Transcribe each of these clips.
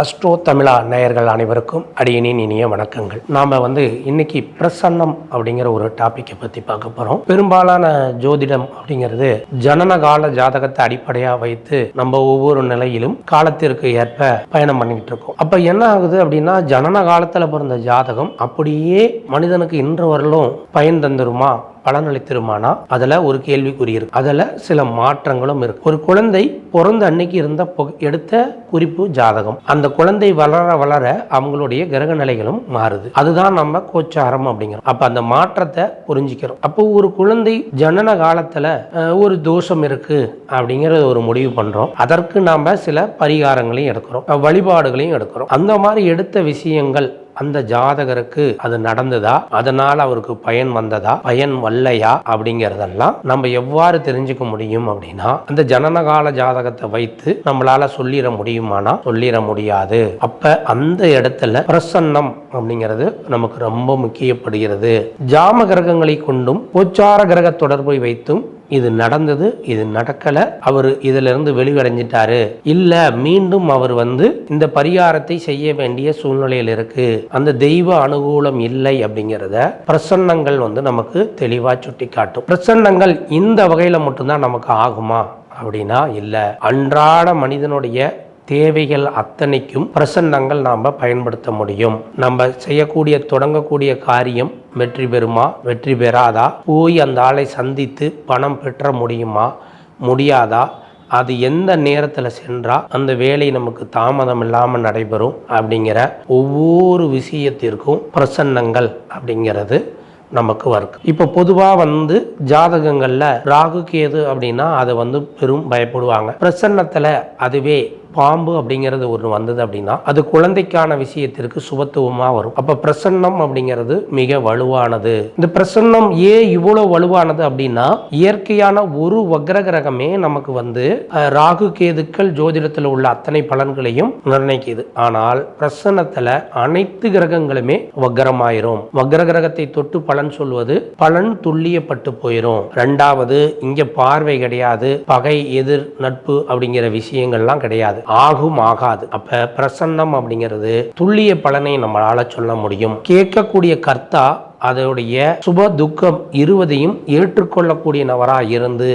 Astro தமிழா நேயர்கள் அனைவருக்கும் அடியனின் இனிய வணக்கங்கள். நாம வந்து இன்னைக்கு பிரசன்னம் அப்படிங்கிற ஒரு டாபிக்கை பத்தி பார்க்க போறோம். பெரும்பாலான ஜோதிடம் அப்படிங்கிறது ஜனன கால ஜாதகத்தை அடிப்படையா வைத்து நம்ம ஒவ்வொரு நிலையிலும் காலத்திற்கு ஏற்ப பயணம் பண்ணிக்கிட்டு இருக்கோம். அப்ப என்ன ஆகுது அப்படின்னா ஜனன காலத்துல பிறந்த ஜாதகம் அப்படியே மனிதனுக்கு இன்று வரலும் பயன் தந்துருமா? பலனளித்திருமானா? அதில் ஒரு கேள்விக்குறி இருக்கு. அதில் சில மாற்றங்களும் இருக்கு. ஒரு குழந்தை பிறந்த அன்னைக்கு இருந்த எடுத்த குறிப்பு ஜாதகம். அந்த குழந்தை வளர வளர அவங்களுடைய கிரக நிலைகளும் மாறுது. அதுதான் நம்ம கோச்சாரம் அப்படிங்கிறோம். அப்போ அந்த மாற்றத்தை புரிஞ்சுக்கிறோம். அப்போ ஒரு குழந்தை ஜனன காலத்தில் ஒரு தோஷம் இருக்கு அப்படிங்கிறத ஒரு முடிவு பண்ணுறோம் அதற்கு நாம் சில பரிகாரங்களையும் எடுக்கிறோம். வழிபாடுகளையும் எடுக்கிறோம். அந்த மாதிரி எடுத்த விஷயங்கள் அந்த ஜாதகருக்கு அது நடந்ததா? அதனால அவருக்கு பயன் வந்ததா? பயன் வல்லையா அப்படிங்கறதெல்லாம் நம்ம எவ்வாறு தெரிஞ்சுக்க முடியும் அப்படின்னா அந்த ஜனனகால ஜாதகத்தை வைத்து நம்மளால சொல்லிட முடியுமானா? சொல்லிட முடியாது. அப்ப அந்த இடத்துல பிரசன்னம் அப்படிங்கிறது நமக்கு ரொம்ப முக்கியப்படுகிறது. ஜாம கிரகங்களை கொண்டும் கோச்சார கிரக தொடர்பை வைத்தும் இது நடந்தது இது நடக்கல. அவர் இதுல இருந்து வெளிவடைஞ்சிட்டாரு. இல்ல மீண்டும் அவர் வந்து இந்த பரிகாரத்தை செய்ய வேண்டிய சூழ்நிலையில் இருக்கு. அந்த தெய்வ அனுகூலம் இல்லை அப்படிங்கிறத பிரசன்னங்கள் வந்து நமக்கு தெளிவா சுட்டி காட்டும் பிரசன்னங்கள் இந்த வகையில மட்டும்தான் நமக்கு ஆகுமா? அப்படின்னா இல்ல. அன்றாட மனிதனுடைய தேவைகள் அத்தனைக்கும் பிரசன்னங்கள் நாம் பயன்படுத்த முடியும். நம்ம செய்யக்கூடிய தொடங்கக்கூடிய காரியம் வெற்றி பெறுமா? வெற்றி பெறாதா? போய் அந்த ஆளை சந்தித்து பணம் பெற்ற முடியுமா? முடியாதா? அது எந்த நேரத்தில் சென்றால் அந்த வேலை நமக்கு தாமதம் இல்லாமல் நடைபெறும் அப்படிங்கிற ஒவ்வொரு விஷயத்திற்கும் பிரசன்னங்கள் அப்படிங்கிறது நமக்கு வர்க்கு இப்போ பொதுவாக வந்து ஜாதகங்களில் ராகு கேது அப்படின்னா அதை வந்து பெரும் பயப்படுவாங்க. பிரசன்னத்தில் அதுவே பாம்பு அப்படிங்கிறது ஒன்று வந்தது அப்படின்னா அது குழந்தைக்கான விஷயத்திற்கு சுபத்துவமாக வரும். அப்போ பிரசன்னம் அப்படிங்கிறது மிக வலுவானது. இந்த பிரசன்னம் ஏன் இவ்வளோ வலுவானது அப்படின்னா இயற்கையான ஒரு வக்ர கிரகமே நமக்கு வந்து ராகு கேதுக்கள் ஜோதிடத்தில் உள்ள அத்தனை பலன்களையும் நிர்ணயிக்குது. ஆனால் பிரசன்னத்தில் அனைத்து கிரகங்களுமே வக்ரமாயிரும். வக்ர கிரகத்தை தொட்டு பலன் சொல்வது பலன் துல்லியப்பட்டு போயிடும் ரெண்டாவது இங்கே பார்வை கிடையாது பகை எதிர் நட்பு அப்படிங்கிற விஷயங்கள்லாம் கிடையாது. ஆகும் ஆகாது அப்ப பிரசன்னம் அப்படிங்கிறது துல்லிய பலனை நம்மளால சொல்ல முடியும். கேட்கக்கூடிய கர்த்தா அதோடைய சுப துக்கம் இருவதையும் ஏற்றுக்கொள்ளக்கூடிய நபராக இருந்து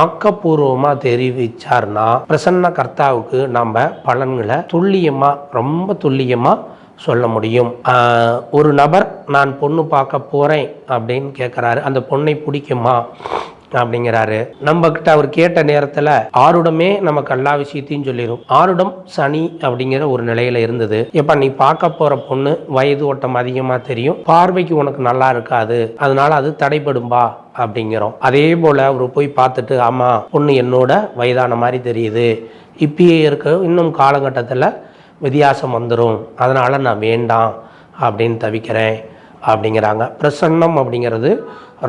ஆக்கப்பூர்வமாக தெரிவிச்சார்னா பிரசன்ன கர்த்தாவுக்கு நம்ம பலன்களை துல்லியமாக ரொம்ப துல்லியமாக சொல்ல முடியும். ஒரு நபர் நான் பொண்ணு பார்க்க போகிறேன் அப்படின்னு கேட்குறாரு அந்த பொண்ணை பிடிக்குமா? அப்படிங்கிறாரு. நம்ம கிட்ட அவர் கேட்ட நேரத்தில் ஆருடமே நமக்கு எல்லா விஷயத்தையும் சொல்லிடும் ஆருடம் சனி அப்படிங்கிற ஒரு நிலையில இருந்தது. எப்ப நீ பார்க்க போற பொண்ணு வயது ஓட்டம் அதிகமா தெரியும். பார்வைக்கு உனக்கு நல்லா இருக்காது. அதனால அது தடைப்படும்பா அப்படிங்கிறோம். அதே போல அவர் போய் பார்த்துட்டு ஆமா பொண்ணு என்னோட வயதான மாதிரி தெரியுது. இப்பயே இருக்க இன்னும் காலகட்டத்தில் வித்தியாசம் வந்துடும் அதனால நான் வேண்டாம் அப்படின்னு தவிக்கிறேன். அப்படிங்கிறாங்க. பிரசன்னம் அப்படிங்கிறது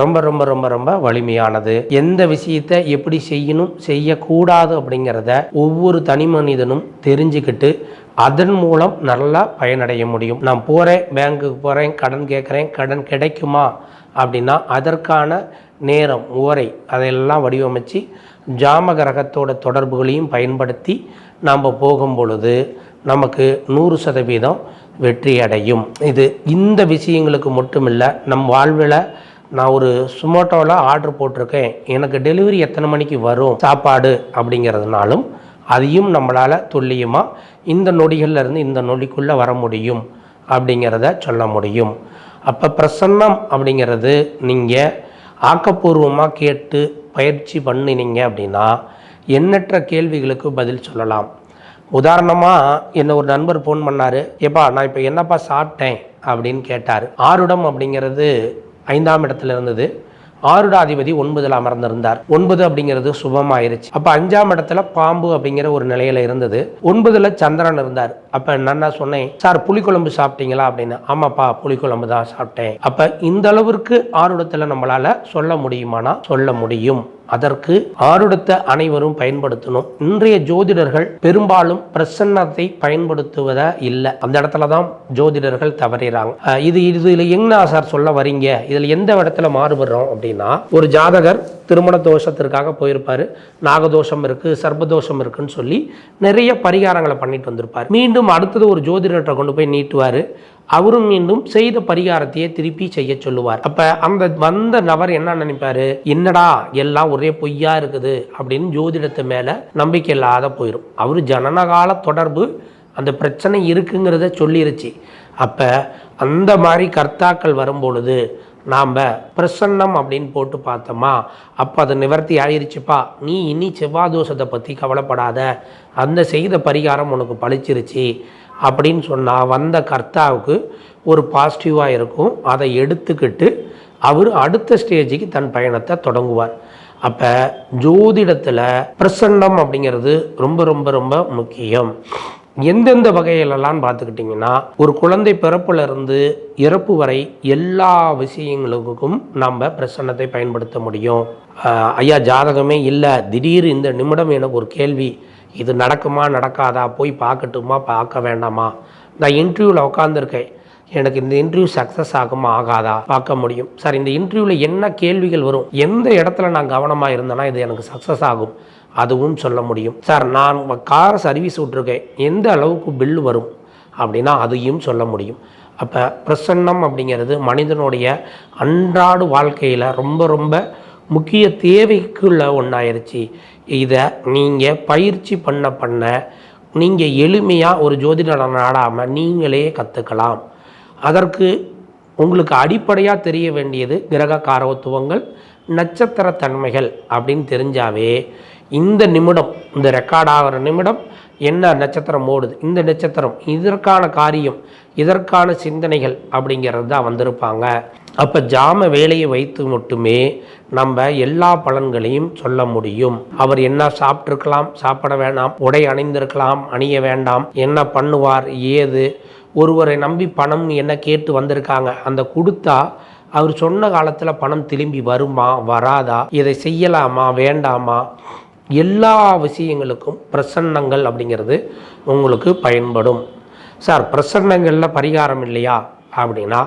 ரொம்ப ரொம்ப ரொம்ப ரொம்ப வலிமையானது. எந்த விஷயத்தை எப்படி செய்யணும் செய்யக்கூடாது அப்படிங்கிறத ஒவ்வொரு தனி மனிதனும் தெரிஞ்சுக்கிட்டு அதன் மூலம் நல்லா பயனடைய முடியும். நான் போகிறேன் பேங்க்குக்கு போகிறேன் கடன் கேட்குறேன் கடன் கிடைக்குமா அப்படின்னா அதற்கான நேரம் ஓரை அதையெல்லாம் வடிவமைச்சு ஜாம கிரகத்தோட தொடர்புகளையும் பயன்படுத்தி நாம் போகும் பொழுது நமக்கு நூறு சதவீதம் வெற்றி அடையும் இது இந்த விஷயங்களுக்கு மட்டும் இல்லை நம் வாழ்வில் நான் ஒரு சுமோட்டோவில் ஆர்டர் போட்டிருக்கேன். எனக்கு டெலிவரி எத்தனை மணிக்கு வரும்? சாப்பாடு அப்படிங்கிறதுனாலும் அதையும் நம்மளால் துல்லியமாக இந்த நொடிகள்லேருந்து இந்த நொடிக்குள்ளே வர முடியும் அப்படிங்கிறத சொல்ல முடியும். அப்போ பிரசன்னம் அப்படிங்கிறது நீங்கள் ஆக்கப்பூர்வமாக கேட்டு பயிற்சி பண்ணினீங்க அப்படின்னா எண்ணற்ற கேள்விகளுக்கு பதில் சொல்லலாம். உதாரணமாக என்ன ஒரு நண்பர் ஃபோன் பண்ணார். ஏப்பா நான் இப்போ என்னப்பா சாப்பிட்டேன்? அப்படின்னு கேட்டார். ஆருடம் அப்படிங்கிறது ஐந்தாம் இடத்துல இருந்தது. ஆருடாதிபதி ஒன்பதில் அமர்ந்திருந்தார். ஒன்பது அப்படிங்கிறது சுபமாயிருச்சு. அப்போ அஞ்சாம் இடத்துல பாம்பு அப்படிங்கிற ஒரு நிலையில இருந்தது. ஒன்பதுல சந்திரன் இருந்தார். அப்போ நான் சொன்னேன் சார் புளிக்குழம்பு சாப்பிட்டீங்களா? அப்படின்னு. ஆமாப்பா புளிக்குழம்பு தான் சாப்பிட்டேன். அப்போ இந்த அளவிற்கு ஆருடத்தில் நம்மளால சொல்ல முடியுமானா? சொல்ல முடியும். அதற்கு ஆருடத்தை அனைவரும் பயன்படுத்தணும். இன்றைய ஜோதிடர்கள் பெரும்பாலும் பிரசன்னத்தை பயன்படுத்துவத இல்லை. அந்த இடத்துல தான் ஜோதிடர்கள் தவறிறாங்க. இது இதுல என்ன சார் சொல்ல வரீங்க? இதுல எந்த இடத்துல மாறுபடுறோம் அப்படின்னா ஒரு ஜாதகர் திருமண தோஷத்திற்காக போயிருப்பார். நாகதோஷம் இருக்குது சர்ப்பதோஷம் இருக்குன்னு சொல்லி நிறைய பரிகாரங்களை பண்ணிட்டு வந்திருப்பார். மீண்டும் அடுத்தது ஒரு ஜோதிடர்கிட்ட கொண்டு போய் நீட்டுவார். அவரும் மீண்டும் செய்த பரிகாரத்தையே திருப்பி செய்ய சொல்லுவார். அப்ப அந்த வந்த நபர் என்ன நினைப்பாரு? என்னடா எல்லாம் ஒரே பொய்யா இருக்குது அப்படின்னு ஜோதிடத்து மேல நம்பிக்கை இல்லாத போயிடும் அவரு ஜனனகால தொடர்பு அந்த பிரச்சனை இருக்குங்கிறத சொல்லிருச்சு. அப்ப அந்த மாதிரி கர்த்தாக்கள் வரும்பொழுது நாம் பிரசன்னம் அப்படின்னு போட்டு பார்த்தோமா? அப்போ அது நிவர்த்தி ஆயிருச்சுப்பா. நீ இனி செவ்வாதோஷத்தை பற்றி கவலைப்படாத. அந்த செய்த பரிகாரம் உனக்கு பழிச்சிருச்சு. அப்படின்னு சொன்னால் வந்த கர்த்தாவுக்கு ஒரு பாசிட்டிவாக இருக்கும். அதை எடுத்துக்கிட்டு அவர் அடுத்த ஸ்டேஜுக்கு தன் பயணத்தை தொடங்குவார். அப்போ ஜோதிடத்தில் பிரசன்னம் அப்படிங்கிறது ரொம்ப ரொம்ப ரொம்ப முக்கியம். எந்தெந்த வகையிலலாம் பார்த்துக்கிட்டிங்கன்னா ஒரு குழந்தை பிறப்புலேருந்து இறப்பு வரை எல்லா விஷயங்களுக்கும் நம்ம பிரசன்னத்தை பயன்படுத்த முடியும். ஐயா ஜாதகமே இல்லை. திடீர் இந்த நிமிடம் எனக்கு ஒரு கேள்வி. இது நடக்குமா நடக்காதா? போய் பார்க்கட்டுமா பார்க்க வேண்டாமா? நான் இன்டர்வியூவில் உட்காந்துருக்கேன் எனக்கு இந்த இன்டர்வியூ சக்ஸஸ் ஆகுமா ஆகாதா? பார்க்க முடியும். சார் இந்த இன்டர்வியூவில் என்ன கேள்விகள் வரும்? எந்த இடத்துல நான் கவனமாக இருந்தேன்னா இது எனக்கு சக்ஸஸ் ஆகும். அதுவும் சொல்ல முடியும். சார் நான் கார் சர்வீஸ் விட்ருக்கேன் எந்த அளவுக்கு பில்லு வரும்? அப்படின்னா அதையும் சொல்ல முடியும். அப்போ பிரசன்னம் அப்படிங்கிறது மனிதனுடைய அன்றாட வாழ்க்கையில் ரொம்ப ரொம்ப முக்கிய தேவைக்குள்ள ஒன்றாயிருச்சு இதை நீங்கள் பயிற்சி பண்ண பண்ண நீங்கள் எளிமையாக ஒரு ஜோதிடரை நாடாமல் நீங்களே கற்றுக்கலாம் அதற்கு உங்களுக்கு அடிப்படையாக தெரிய வேண்டியது கிரக காரவத்துவங்கள் நட்சத்திர தன்மைகள் அப்படின்னு தெரிஞ்சாவே இந்த நிமிடம் இந்த ரெக்கார்ட் ஆகிற நிமிடம் என்ன நட்சத்திரம் ஓடுது? இந்த நட்சத்திரம் இதற்கான காரியம் இதற்கான சிந்தனைகள் அப்படிங்கிறது தான் வந்திருப்பாங்க. அப்போ ஜாம வேலையை வைத்து மட்டுமே நம்ம எல்லா பலன்களையும் சொல்ல முடியும். அவர் என்ன சாப்பிட்ருக்கலாம் சாப்பிட வேண்டாம் உடை அணிந்திருக்கலாம் அணிய வேண்டாம் என்ன பண்ணுவார் ஏது ஒருவரை நம்பி பணம் என்ன கேட்டு வந்திருக்காங்க அந்த கொடுத்தா அவர் சொன்ன காலத்தில் பணம் திரும்பி வருமா வராதா இதை செய்யலாமா வேண்டாமா எல்லா விஷயங்களுக்கும் பிரசன்னங்கள் அப்படிங்கிறது உங்களுக்கு பயன்படும். சார் பிரசன்னங்களில் பரிகாரம் இல்லையா? அப்படின்னா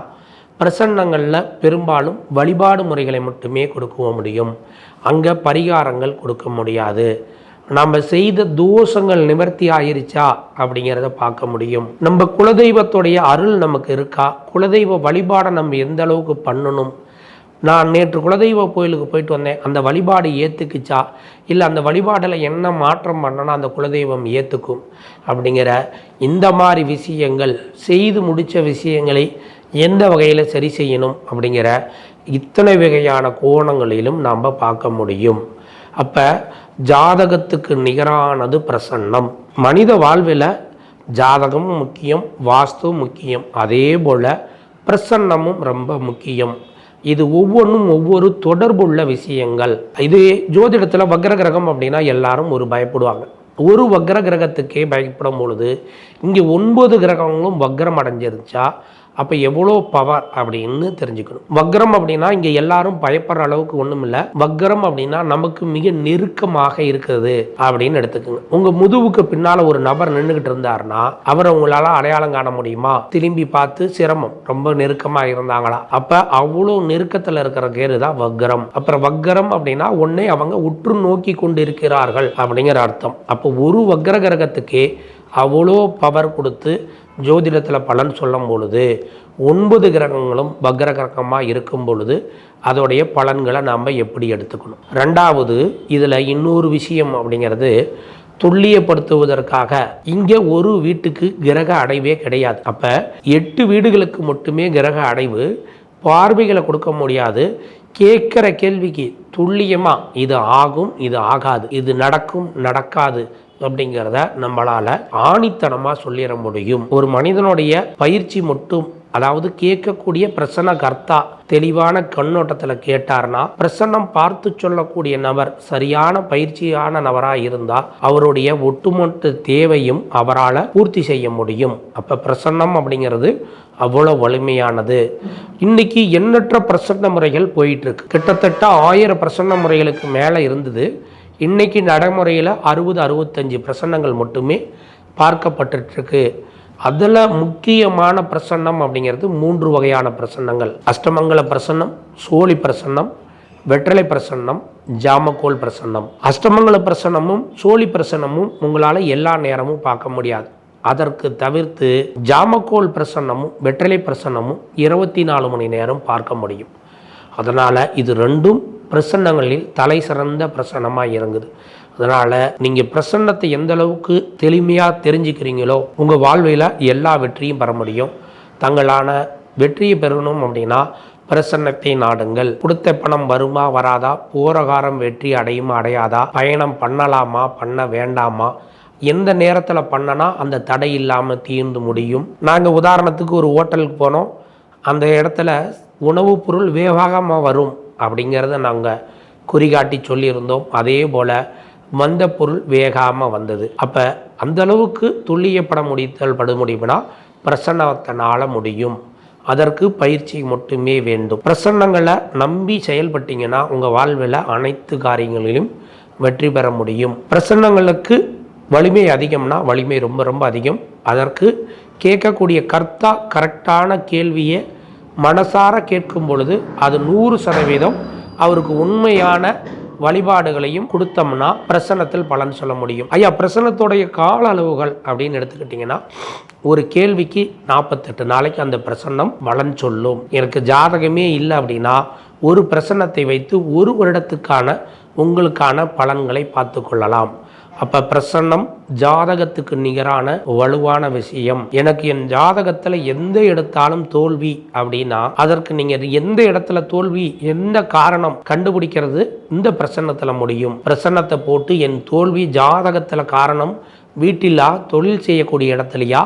பிரசன்னங்களில் பெரும்பாலும் வழிபாடு முறைகளை மட்டுமே கொடுக்க முடியும். அங்கே பரிகாரங்கள் கொடுக்க முடியாது. நம்ம செய்த தோஷங்கள் நிவர்த்தி ஆயிருச்சா? அப்படிங்கிறத பார்க்க முடியும். நம்ம குலதெய்வத்துடைய அருள் நமக்கு இருக்கா? குலதெய்வ வழிபாடை நம்ம எந்த அளவுக்கு பண்ணணும்? நான் நேற்று குலதெய்வ கோயிலுக்கு போயிட்டு வந்தேன். அந்த வழிபாடு ஏற்றுக்குச்சா இல்லை அந்த வழிபாடில் என்ன மாற்றம் பண்ணனா அந்த குலதெய்வம் ஏற்றுக்கும் அப்படிங்கிற இந்த மாதிரி விஷயங்கள் செய்து முடித்த விஷயங்களை எந்த வகையில் சரி செய்யணும்? அப்படிங்கிற இத்தனை வகையான கோணங்களிலும் நாம் பார்க்க முடியும். அப்போ ஜாதகத்துக்கு நிகரானது பிரசன்னம். மனித வாழ்வில் ஜாதகமும் முக்கியம் வாஸ்து முக்கியம். அதே போல் பிரசன்னமும் ரொம்ப முக்கியம். இது ஒவ்வொன்றும் ஒவ்வொரு தொடர்புள்ள விஷயங்கள். இது ஜோதிடத்தில் வக்ர கிரகம் அப்படின்னா எல்லாரும் ஒரு பயப்படுவாங்க. ஒரு வக்ர கிரகத்துக்கே பயப்படும் பொழுது இங்கே ஒன்பது கிரகங்களும் வக்ரம் அடைஞ்சிருச்சா அப்போ எவ்வளோ பவர் அப்படின்னு தெரிஞ்சுக்கணும். வக்ரம் அப்படின்னா இங்கே எல்லாரும் பயப்படுற அளவுக்கு ஒன்றும் இல்லை வக்ரம் அப்படின்னா நமக்கு மிக நெருக்கமாக இருக்கிறது அப்படின்னு எடுத்துக்கோங்க. உங்கள் முதுவுக்கு பின்னால் ஒரு நபர் நின்றுக்கிட்டு இருந்தாருன்னா அவரை உங்களால் அடையாளம் காண முடியுமா? திரும்பி பார்த்து சிரமம். ரொம்ப நெருக்கமாக இருந்தாங்களா? அப்போ அவ்வளோ நெருக்கத்தில் இருக்கிற கேரு தான் வக்ரம். அப்புறம் வக்ரம் அப்படின்னா ஒன்னே அவங்க உற்று நோக்கி கொண்டு இருக்கிறார்கள் அப்படிங்கிற அர்த்தம். அப்போ ஒரு வக்ர கிரகத்துக்கே அவ்வளோ பவர் கொடுத்து ஜோதிடத்தில் பலன் சொல்லும் பொழுது ஒன்பது கிரகங்களும் பக்ர கிரகமாக இருக்கும் பொழுது அதோடைய பலன்களை நாம் எப்படி எடுத்துக்கணும்? ரெண்டாவது இதில் இன்னொரு விஷயம் அப்படிங்கிறது துல்லியப்படுத்துவதற்காக இங்கே ஒரு வீட்டுக்கு கிரக அடைவே கிடையாது. அப்போ எட்டு வீடுகளுக்கு மட்டுமே கிரக அடைவு பார்வைகளை கொடுக்க முடியாது. கேட்குற கேள்விக்கு துல்லியமாக இது ஆகும் இது ஆகாது இது நடக்கும் நடக்காது அப்படிங்கிறத நம்மளால் ஆணித்தனமாக சொல்லிட முடியும். ஒரு மனிதனுடைய பயிற்சி மட்டும் அதாவது கேட்கக்கூடிய பிரசன்ன கர்த்தா தெளிவான கண்ணோட்டத்தில் கேட்டார்னா பிரசன்னம் பார்த்து சொல்லக்கூடிய நபர் சரியான பயிற்சியான நபராக இருந்தால் அவருடைய ஒட்டுமொத்த தேவையும் அவரால் பூர்த்தி செய்ய முடியும். அப்போ பிரசன்னம் அப்படிங்கிறது அவ்வளோ வலிமையானது. இன்னைக்கு எண்ணற்ற பிரசன்ன முறைகள் போயிட்டுருக்கு கிட்டத்தட்ட ஆயிரம் பிரசன்ன முறைகளுக்கு மேலே இருந்தது. இன்றைக்கி நடைமுறையில் அறுபது அறுபத்தஞ்சு பிரசன்னங்கள் மட்டுமே பார்க்கப்பட்டுருக்கு அதில் முக்கியமான பிரசன்னம் அப்படிங்கிறது மூன்று வகையான பிரசன்னங்கள். அஷ்டமங்கல பிரசன்னம் சோழி பிரசன்னம் வெற்றிலை பிரசன்னம் ஜாமக்கோல் பிரசன்னம். அஷ்டமங்கல பிரசன்னமும் சோழி பிரசன்னமும் உங்களால் எல்லா நேரமும் பார்க்க முடியாது. அதற்கு தவிர்த்து ஜாமக்கோல் பிரசன்னமும் வெற்றிலை பிரசன்னமும் இருபத்தி நாலு மணி நேரம் பார்க்க முடியும். அதனால் இது ரெண்டும் பிரசன்னங்களில் தலை சிறந்த பிரசன்னமாக இறங்குது. அதனால் நீங்கள் பிரசன்னத்தை எந்த அளவுக்கு தெளிமையாக தெரிஞ்சுக்கிறீங்களோ உங்கள் வாழ்வில் எல்லா வெற்றியும் பெற முடியும். தங்களான வெற்றியை பெறணும் அப்படின்னா பிரசன்னத்தை நாடுங்கள். கொடுத்த பணம் வருமா வராதா? போரகாரம் வெற்றி அடையுமா அடையாதா? பயணம் பண்ணலாமா பண்ண வேண்டாமா? எந்த நேரத்தில் பண்ணனா அந்த தடை இல்லாமல் தீர்ந்து முடியும். நாங்கள் உதாரணத்துக்கு ஒரு ஹோட்டலுக்கு போனோம். அந்த இடத்துல உணவுப் பொருள் வேகமாக வரும். அப்படிங்கிறத நாங்கள் குறிகாட்டி சொல்லியிருந்தோம். அதே போல் வந்த பொருள் வேகாமல் வந்தது. அப்போ அந்தளவுக்கு துல்லியப்பட முடித்தல் பட முடியும்னா பிரசன்னத்தினால முடியும். அதற்கு பயிற்சி மட்டுமே வேண்டும். பிரசன்னங்களை நம்பி செயல்பட்டீங்கன்னா உங்கள் வாழ்வில் அனைத்து காரியங்களிலும் வெற்றி பெற முடியும். பிரசன்னங்களுக்கு வலிமை அதிகம்னா வலிமை ரொம்ப ரொம்ப அதிகம். அதற்கு கேட்கக்கூடிய கர்த்தா கரெக்டான கேள்வியை மனசார கேட்கும் பொழுது அது நூறு சதவீதம் அவருக்கு உண்மையான வழிபாடுகளையும் கொடுத்தோம்னா பிரசன்னத்தில் பலன் சொல்ல முடியும். ஐயா பிரசன்னத்துடைய கால அளவுகள் அப்படின்னு எடுத்துக்கிட்டிங்கன்னா ஒரு கேள்விக்கு நாற்பத்தெட்டு நாளைக்கு அந்த பிரசன்னம் பலன் சொல்லும். எனக்கு ஜாதகமே இல்லை அப்படின்னா ஒரு பிரசன்னத்தை வைத்து ஒரு வருடத்துக்கான உங்களுக்கான பலன்களை பார்த்து கொள்ளலாம். அப்போ பிரசன்னம் ஜாதகத்துக்கு நிகரான வலுவான விஷயம். எனக்கு என் ஜாதகத்தில் எந்த எடுத்தாலும் தோல்வி அப்படின்னா அதற்கு நீங்கள் எந்த இடத்துல தோல்வி எந்த காரணம் கண்டுபிடிக்கிறது இந்த பிரசன்னத்தில் முடியும். பிரசன்னத்தை போட்டு என் தோல்வி ஜாதகத்தில் காரணம் வீட்டிலா தொழில் செய்யக்கூடிய இடத்துலையா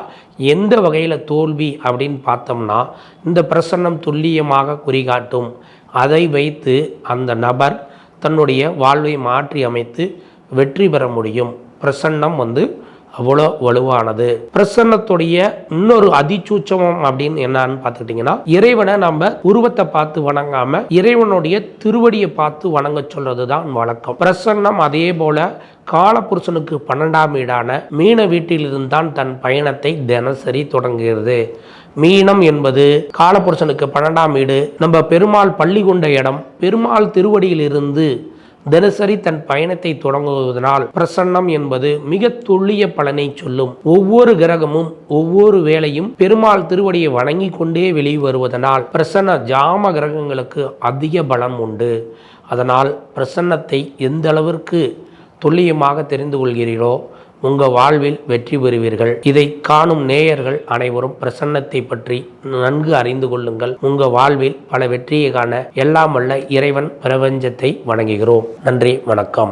எந்த வகையில் தோல்வி அப்படின்னு பார்த்தோம்னா இந்த பிரசன்னம் துல்லியமாக குறிகாட்டும். அதை வைத்து அந்த நபர் தன்னுடைய வாழ்வை மாற்றி அமைத்து வெற்றி பெற முடியும். பிரசன்னம் வந்து அவ்வளோ வலுவானது. பிரசன்னத்துடைய இன்னொரு அதிசூச்சமம் அப்படின்னு என்னன்னு பார்த்துக்கிட்டிங்கன்னா இறைவனை நம்ம உருவத்தை பார்த்து வணங்காம இறைவனுடைய திருவடியை பார்த்து வணங்க சொல்றது தான் வழக்கம். பிரசன்னம் அதே போல காலபுருஷனுக்கு பன்னெண்டாம் வீடான மீன வீட்டிலிருந்தான் தன் பயணத்தை தினசரி தொடங்குகிறது. மீனம் என்பது காலபுருஷனுக்கு பன்னெண்டாம் வீடு நம்ம பெருமாள் பள்ளி கொண்ட இடம் பெருமாள் திருவடியிலிருந்து தினசரி தன் பயணத்தை தொடங்குவதனால் பிரசன்னம் என்பது மிக துல்லிய பலனை சொல்லும். ஒவ்வொரு கிரகமும் ஒவ்வொரு வேளையும் பெருமாள் திருவடியை வணங்கி கொண்டே வெளிவருவதனால் பிரசன்ன ஜாம கிரகங்களுக்கு அதிக பலம் உண்டு. அதனால் பிரசன்னத்தை எந்த அளவிற்கு துல்லியமாக தெரிந்து கொள்கிறீரோ உங்கள் வாழ்வில் வெற்றி பெறுவீர்கள். இதை காணும் நேயர்கள் அனைவரும் பிரசன்னத்தை பற்றி நன்கு அறிந்து கொள்ளுங்கள். உங்கள் வாழ்வில் பல வெற்றியை காண எல்லாம் வல்ல இறைவன் பிரபஞ்சத்தை வணங்குகிறோம். நன்றி வணக்கம்.